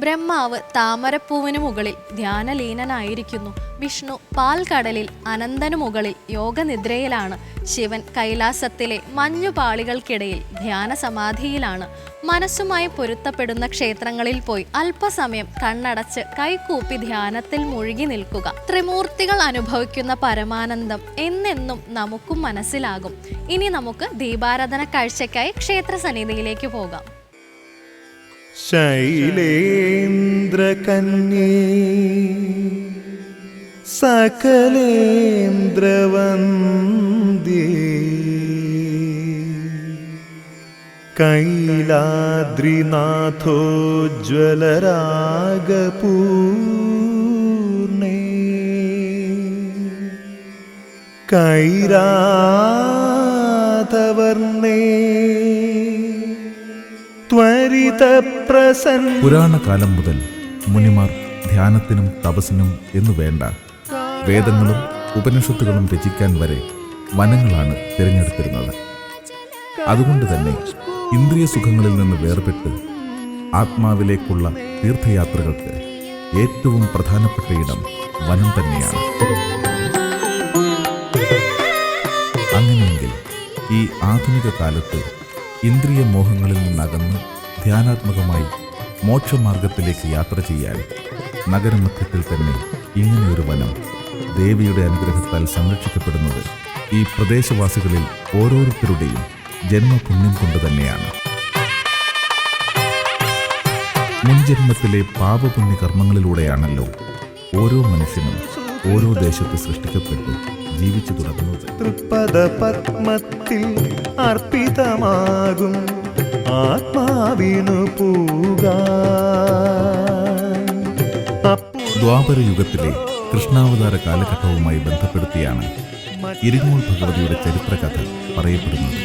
ബ്രഹ്മാവ് താമരപ്പൂവിനു മുകളിൽ ധ്യാനലീനനായിരിക്കുന്നു. വിഷ്ണു പാൽക്കടലിൽ അനന്തനു മുകളിൽ യോഗനിദ്രയിലാണ്. ശിവൻ കൈലാസത്തിലെ മഞ്ഞുപാളികൾക്കിടയിൽ ധ്യാന സമാധിയിലാണ് മനസ്സുമായി പൊരുത്തപ്പെടുന്ന ക്ഷേത്രങ്ങളിൽ പോയി അല്പസമയം കണ്ണടച്ച് കൈകൂപ്പി ധ്യാനത്തിൽ മുഴുകി നിൽക്കുക. ത്രിമൂർത്തികൾ അനുഭവിക്കുന്ന പരമാനന്ദം എന്നെന്നും നമുക്കും മനസ്സിലാകും. ഇനി നമുക്ക് ദീപാരാധന കാഴ്ചയ്ക്കായി ക്ഷേത്ര സന്നിധിയിലേക്ക് പോകാം. ശൈലേന്ദ്രകന്യേ സകലേന്ദ്രവന്ദ്യേ കൈലാദ്രിനാഥോജ്വലരാഗപൂർണേ. കൈരാധവർണേ പുരാണകാലം മുതൽ മുനിമാർ ധ്യാനത്തിനും തപസ്സിനും എന്നു വേണ്ട വേദങ്ങളും ഉപനിഷത്തുകളും രചിക്കാൻ വരെ വനങ്ങളാണ് തിരഞ്ഞെടുത്തിരുന്നത്. അതുകൊണ്ട് തന്നെ ഇന്ദ്രിയ സുഖങ്ങളിൽ നിന്ന് വേർപെട്ട് ആത്മാവിലേക്കുള്ള തീർത്ഥയാത്രകൾക്ക് ഏറ്റവും പ്രധാനപ്പെട്ട ഇടം വനം തന്നെയാണ്. അങ്ങനെയെങ്കിൽ ഈ ആധുനിക കാലത്ത് ഇന്ദ്രിയ മോഹങ്ങളിൽ നിന്നകന്ന് ധ്യാനാത്മകമായി മോക്ഷമാർഗത്തിലേക്ക് യാത്ര ചെയ്യാൻ നഗരമധ്യത്തിൽ തന്നെ ഇങ്ങനെയൊരു വനം ദേവിയുടെ അനുഗ്രഹത്താൽ സംരക്ഷിക്കപ്പെടുന്നത് ഈ പ്രദേശവാസികളിൽ ഓരോരുത്തരുടെയും ജന്മപുണ്യം കൊണ്ട് തന്നെയാണ്. മുൻജന്മത്തിലെ പാപപുണ്യ കർമ്മങ്ങളിലൂടെയാണല്ലോ ഓരോ മനുഷ്യനും ഓരോ ദേശത്ത് സൃഷ്ടിക്കപ്പെട്ട് ജീവിച്ചു തുടങ്ങുന്നത്. തൃപ്പദ പത്മത്തിൽ അർപ്പിതമാകും. ആത്മാവിനു പൂക ദ്വാപര യുഗത്തിലെ കൃഷ്ണാവതാര കാലഘട്ടവുമായി ബന്ധപ്പെടുത്തിയാണ് ഇരിങ്ങോൾ ഭഗവതിയുടെ ചരിത്രകഥ പറയപ്പെടുന്നത്.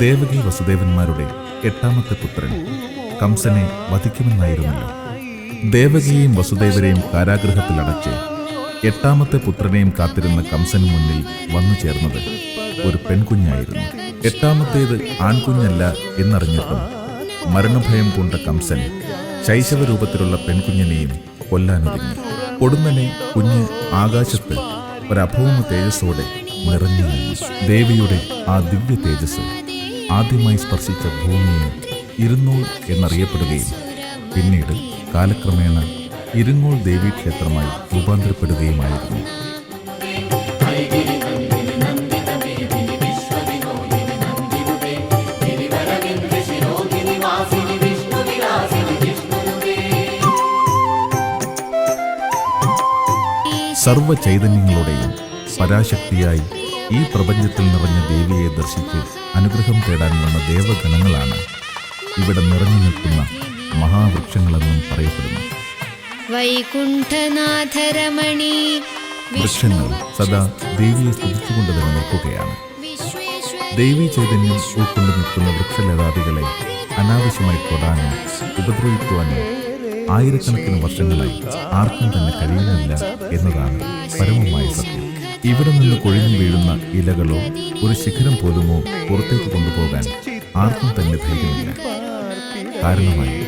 ദേവകി വസുദേവന്മാരുടെ എട്ടാമത്തെ പുത്രൻ കംസനെ വധിക്കുമെന്നായിരുന്നല്ലോ. ദേവകിയെയും വസുദേവരെയും കാരാഗ്രഹത്തിലടച്ച് എട്ടാമത്തെ പുത്രനെയും കാത്തിരുന്ന കംസന് മുന്നിൽ വന്നു ചേർന്നത് ഒരു പെൺകുഞ്ഞായിരുന്നു. എട്ടാമത്തേത് ആൺകുഞ്ഞല്ല എന്നറിഞ്ഞിട്ടും മരണഭയം കൊണ്ട കംസൻ ശൈശവ രൂപത്തിലുള്ള പെൺകുഞ്ഞിനെയും കൊല്ലാനൊരുങ്ങി. കൊടുന്നനെ കുഞ്ഞ് ആകാശത്ത് ഒരഭൗമ തേജസ്സോടെ നിറഞ്ഞു ദേവിയുടെ ആ ദിവ്യ തേജസ് ആദ്യമായി സ്പർശിച്ച ഭൂമിയെ ഇരുന്നൂർ എന്നറിയപ്പെടുകയും പിന്നീട് കാലക്രമേണ ഇരുങ്ങോൾ ദേവീക്ഷേത്രമായി രൂപാന്തരപ്പെടുകയുമായിരുന്നു. സർവ ചൈതന്യങ്ങളുടെയും പരാശക്തിയായി ഈ പ്രപഞ്ചത്തിൽ നിറഞ്ഞ ദേവിയെ ദർശിച്ച് അനുഗ്രഹം തേടാൻ വന്ന ദേവഗണങ്ങളാണ് ഇവിടെ നിറഞ്ഞു നിൽക്കുന്ന മഹാവൃക്ഷങ്ങളെന്നും പറയപ്പെടുന്നു. വൈകുണ്ഠനാഥരമണി വൃക്ഷങ്ങൾ സദാ ദേവിയെ സ്തുതിച്ചുകൊണ്ട് തന്നെ നിൽക്കുകയാണ്. ദേവി ചൈതന്യം ഉൾക്കൊണ്ട് നിൽക്കുന്ന വൃക്ഷലതാദികളെ അനാവശ്യമായി തൊടാനും ഉപദ്രവിക്കുവാനും ആയിരക്കണക്കിന് വർഷങ്ങളായി ആർക്കും തന്നെ കഴിയുന്നില്ല എന്നതാണ് പരമമായ സത്യം. ഇവിടെ നിന്ന് കൊഴിഞ്ഞു വീഴുന്ന ഇലകളോ ഒരു ശിഖരം പോലുമോ പുറത്തേക്ക് കൊണ്ടുപോകാൻ ആർക്കും തന്നെ ധൈര്യമില്ല. കാരണമായി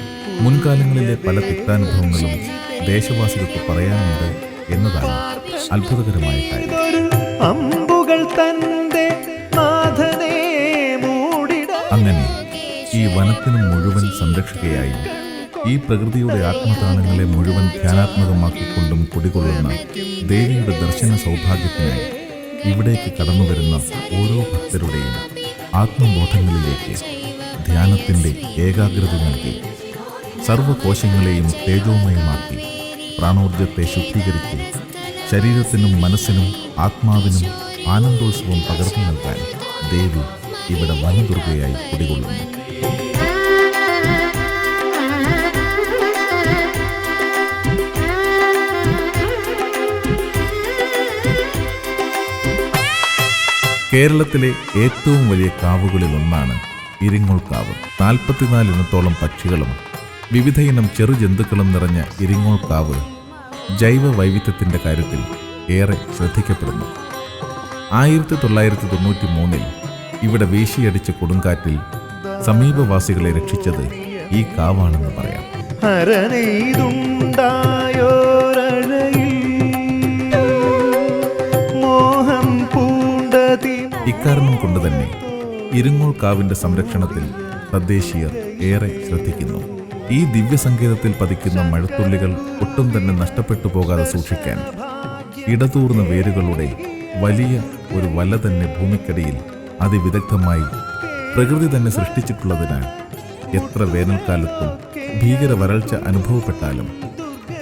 മുൻകാലങ്ങളിലെ പല തിക്താനുഭവങ്ങളും ദേശവാസികൾക്ക് പറയാനുണ്ട് എന്നതാണ് അത്ഭുതകരമായ കാര്യം. ഒരു അമ്പുകൾ തന്റെ നാഥനെ മൂടിട അങ്ങനെ ഈ വനത്തിന് മുഴുവൻ സംരക്ഷകയായി ഈ പ്രകൃതിയുടെ ആത്മതാണങ്ങളെ മുഴുവൻ ധ്യാനാത്മകമാക്കിക്കൊണ്ടും കുടികൊള്ളുന്ന ദേവിയുടെ ദർശന സൗഭാഗ്യത്തിനായി ഇവിടേക്ക് കടന്നു വരുന്ന ഓരോ ഭക്തരുടെയും ആത്മബോധങ്ങളിലേക്ക് ധ്യാനത്തിന്റെ ഏകാഗ്രത നൽകി. സർവകോശങ്ങളെയും തേജോമയമാക്കി. പ്രാണോർജത്തെ ശുദ്ധീകരിച്ച് ശരീരത്തിനും മനസ്സിനും ആത്മാവിനും ആനന്ദോത്സവം പകർന്നു നൽകാൻ ദേവി ഇവിടെ വനദുർഗയായി കുടികൊള്ളുന്നു. കേരളത്തിലെ ഏറ്റവും വലിയ കാവുകളിൽ ഒന്നാണ് ഇരിങ്ങോൾ കാവ്. നാൽപ്പത്തിനാല് ഇനത്തോളം പക്ഷികളും വിവിധ ചെറു ജന്തുക്കളും നിറഞ്ഞ ഇരിങ്ങോൾ കാവ് ജൈവ വൈവിധ്യത്തിന്റെ കാര്യത്തിൽ ഏറെ ശ്രദ്ധിക്കപ്പെടുന്നു. ആയിരത്തി തൊള്ളായിരത്തി തൊണ്ണൂറ്റി മൂന്നിൽ ഇവിടെ വീശിയടിച്ച കൊടുങ്കാറ്റിൽ സമീപവാസികളെ രക്ഷിച്ചത് ഈ കാവാണെന്ന് പറയാം. ഇക്കാരണം കൊണ്ട് തന്നെ ഇരുങ്ങോൾ കാവിന്റെ സംരക്ഷണത്തിൽ തദ്ദേശീയർ ഏറെ ശ്രദ്ധിക്കുന്നു. ഈ ദിവ്യസങ്കേതത്തിൽ പതിക്കുന്ന മഴത്തുള്ളികൾ ഒട്ടും തന്നെ നഷ്ടപ്പെട്ടു പോകാതെ സൂക്ഷിക്കാൻ ഇടതൂർന്ന വേരുകളുടെ വലിയ ഒരു വല തന്നെ ഭൂമിക്കടിയിൽ അതിവിദഗ്ധമായി പ്രകൃതി തന്നെ സൃഷ്ടിച്ചിട്ടുള്ളതിനാൽ എത്ര വേനൽക്കാലത്തും ഭീകര വരൾച്ച അനുഭവപ്പെട്ടാലും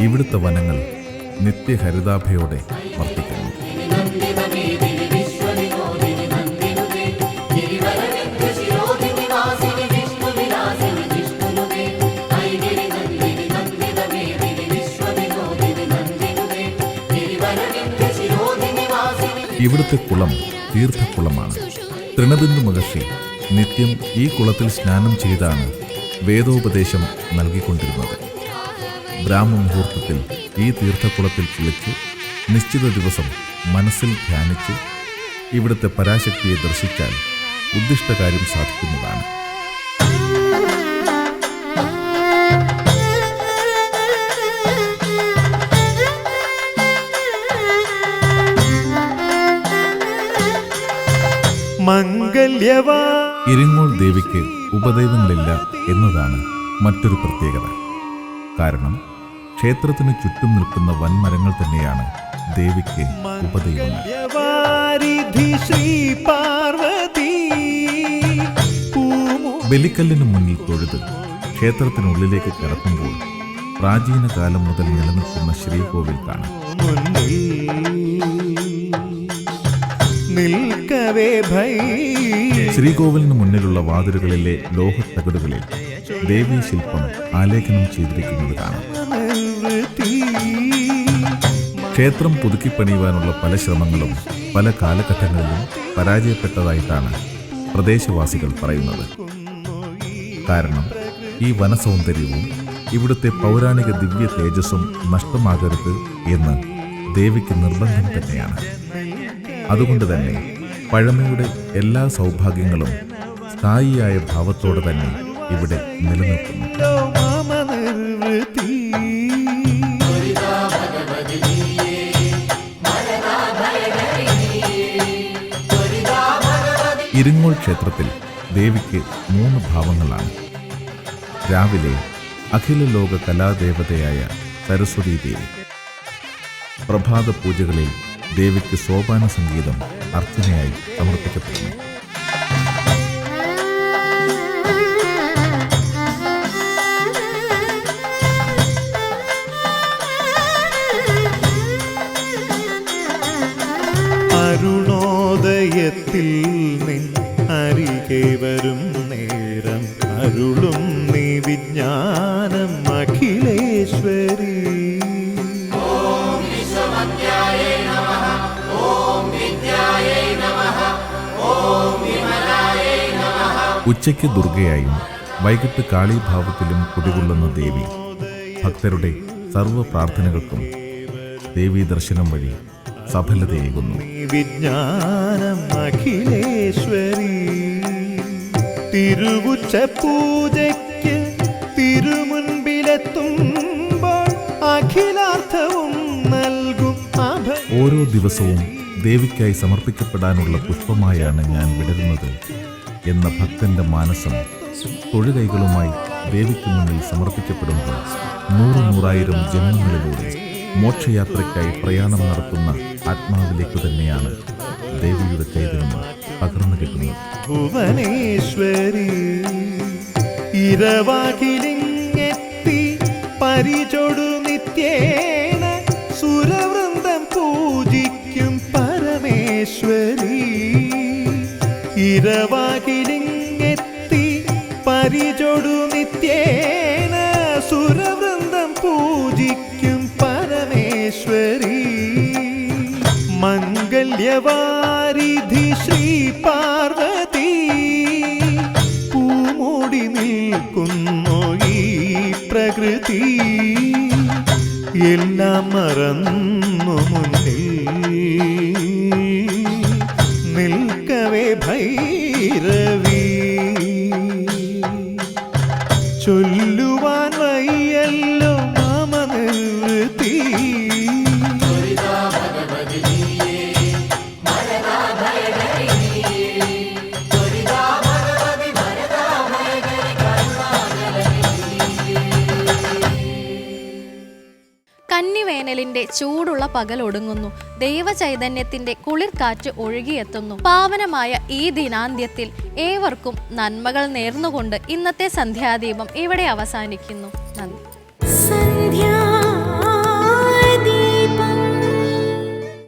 ഇവിടുത്തെ വനങ്ങൾ നിത്യഹരിതാഭയോടെ വർത്തിക്കുന്നു. ഇവിടുത്തെ കുളം തീർത്ഥക്കുളമാണ്. തൃണബിന്ദു മഹർഷി നിത്യം ഈ കുളത്തിൽ സ്നാനം ചെയ്താണ് വേദോപദേശം നൽകിക്കൊണ്ടിരുന്നത്. ബ്രാഹ്മുഹൂർത്തത്തിൽ ഈ തീർത്ഥക്കുളത്തിൽ കുളിച്ച് നിശ്ചിത ദിവസം മനസ്സിൽ ധ്യാനിച്ച് ഇവിടുത്തെ പരാശക്തിയെ ദർശിച്ചാൽ ഉദ്ദിഷ്ടകാര്യം സാധിക്കുന്നതാണ്. മംഗല്യവാ. ഇരിങ്ങോൾ ദേവിക്ക് ഉപദേവങ്ങളില്ല എന്നതാണ് മറ്റൊരു പ്രത്യേകത. കാരണം ക്ഷേത്രത്തിന് ചുറ്റും നിൽക്കുന്ന വൻമരങ്ങൾ തന്നെയാണ് ദേവിക്ക് ഉപദൈവങ്ങൾ. ബലിക്കല്ലിന് മുന്നിൽ തൊഴുത് ക്ഷേത്രത്തിനുള്ളിലേക്ക് കടക്കുമ്പോൾ പ്രാചീന കാലം മുതൽ നിലനിൽക്കുന്ന ശ്രീകോവിൽ കാണാം. നിൽക്കവേ ഭൈ. ശ്രീകോവിലിന് മുന്നിലുള്ള വാതിലുകളിലെ ലോഹത്തകടുകളിൽ ദേവീ ശില്പം ആലേഖനം ചെയ്തിരിക്കുന്നത് കാണാം. ക്ഷേത്രം പുതുക്കിപ്പണിയുവാനുള്ള പല ശ്രമങ്ങളും പല കാലഘട്ടങ്ങളിലും പരാജയപ്പെട്ടതായിട്ടാണ് പ്രദേശവാസികൾ പറയുന്നത്. കാരണം ഈ വനസൗന്ദര്യവും ഇവിടുത്തെ പൗരാണിക ദിവ്യ തേജസ്സും നഷ്ടമാകരുത് എന്ന് ദേവിക്ക് നിർബന്ധം തന്നെയാണ്. അതുകൊണ്ട് തന്നെ പഴമയുടെ എല്ലാ സൗഭാഗ്യങ്ങളും സ്ഥായിയായ ഭാവത്തോടെ തന്നെ ഇവിടെ നിലനിൽക്കുന്നു. ഇരുങ്ങോൾ ക്ഷേത്രത്തിൽ ദേവിക്ക് മൂന്ന് ഭാവങ്ങളാണ്. രാവിലെ അഖില ലോക കലാദേവതയായ സരസ്വതി ദേവി പ്രഭാത പൂജകളിൽ ദേവിക്ക് സോപാന സംഗീതം അർച്ചനയായി സമർപ്പിക്കപ്പെടുന്നു അരുണോദയത്തിൽ നിൻ അരികെ വരും നേരം അരുളും നീ വിജ്ഞാനം അഖിലേശ്വരി. ഉച്ചയ്ക്ക് ദുർഗയായും വൈകിട്ട് കാളീഭാവത്തിലും കുടികൊള്ളുന്ന ദേവി. ഭക്തരുടെ സർവ പ്രാർത്ഥനകൾക്കും ദേവീ ദർശനം വഴി സഫലതയേകുന്നു വിജ്ഞാനം അഖിലേശ്വരി. തിരുവുച്ച പൂജയ്ക്ക് തിരുമുൻപിലെത്തുമ്പോൾ അഖിലാർത്ഥവും നൽകും ഓരോ ദിവസവും ദേവിക്കായി സമർപ്പിക്കപ്പെടാനുള്ള പുഷ്പമായാണ് ഞാൻ വിടരുന്നത്. എന്ന ഭക്തന്റെ മാനസം തൊഴുകൈകളുമായി ദേവിക്ക് മുന്നിൽ സമർപ്പിക്കപ്പെടുമ്പോൾ നൂറ് നൂറായിരം ജന്മങ്ങളിലൂടെ മോക്ഷയാത്രയ്ക്കായി പ്രയാണം നടത്തുന്ന ആത്മാവിലേക്ക് തന്നെയാണ് ദേവിയുടെ ചൈതന്യം പകർന്നു കിട്ടുന്നത്. ഭുവനേശ്വരി നിത്യേന സുരവൃന്ദം പൂജിക്കും പരമേശ്വരി. പരിചൊടു നിത്യേന സുരവൃന്ദം പൂജിക്കും പരമേശ്വരി. മംഗല്യവാരിധി ശ്രീ പാർവതി പൂമൂടി നിൽക്കുന്നു ഈ പ്രകൃതി. എല്ലാം മറന്നു മുന്നിൽ നിൽക്കവേ ഭൈരവി. കന്നിവേനലിന്റെ ചൂടുള്ള പകൽ ഒടുങ്ങുന്നു. ദൈവചൈതന്യത്തിന്റെ കുളിർക്കാറ്റ് ഒഴുകിയെത്തുന്നു. പാവനമായ ഈ ദിനാന്ത്യത്തിൽ ഏവർക്കും നന്മകൾ നേർന്നുകൊണ്ട് ഇന്നത്തെ സന്ധ്യാദീപം ഇവിടെ അവസാനിക്കുന്നു. നന്ദി.